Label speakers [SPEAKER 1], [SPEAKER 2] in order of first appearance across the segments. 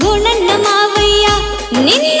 [SPEAKER 1] ಗುಣನ್ನ ಮಾವಯ್ಯ ನಿನ್ನ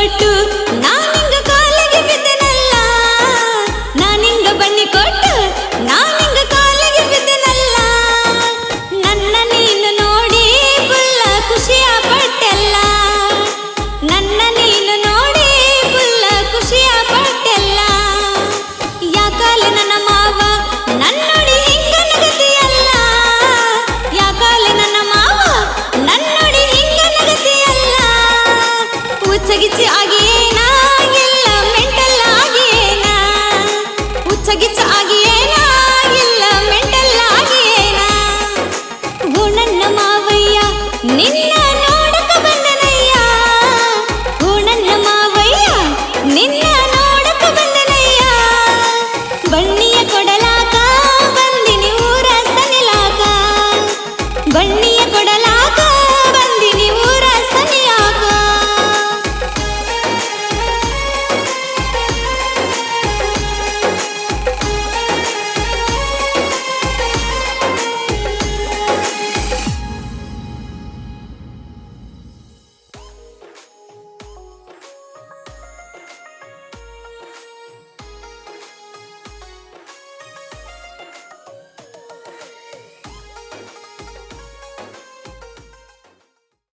[SPEAKER 1] cut Panini.